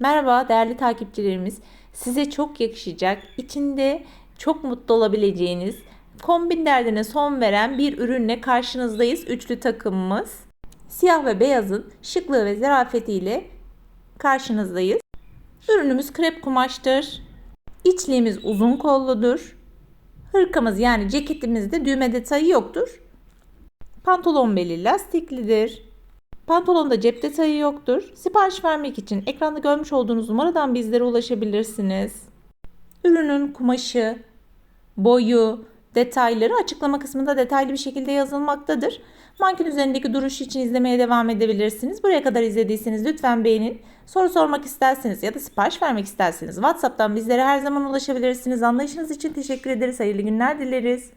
Merhaba değerli takipçilerimiz. Size çok yakışacak, içinde çok mutlu olabileceğiniz, kombin derdine son veren bir ürünle karşınızdayız. Üçlü takımımız. Siyah ve beyazın şıklığı ve zarafetiyle karşınızdayız. Ürünümüz krep kumaştır. İçliğimiz uzun kolludur. Hırkamız yani ceketimizde düğme detayı yoktur. Pantolon beli lastiklidir. Pantolonda cep detayı yoktur. Sipariş vermek için ekranda görmüş olduğunuz numaradan bizlere ulaşabilirsiniz. Ürünün kumaşı, boyu, detayları açıklama kısmında detaylı bir şekilde yazılmaktadır. Manken üzerindeki duruş için izlemeye devam edebilirsiniz. Buraya kadar izlediyseniz lütfen beğenin. Soru sormak isterseniz ya da sipariş vermek isterseniz WhatsApp'tan bizlere her zaman ulaşabilirsiniz. Anlayışınız için teşekkür ederiz. Hayırlı günler dileriz.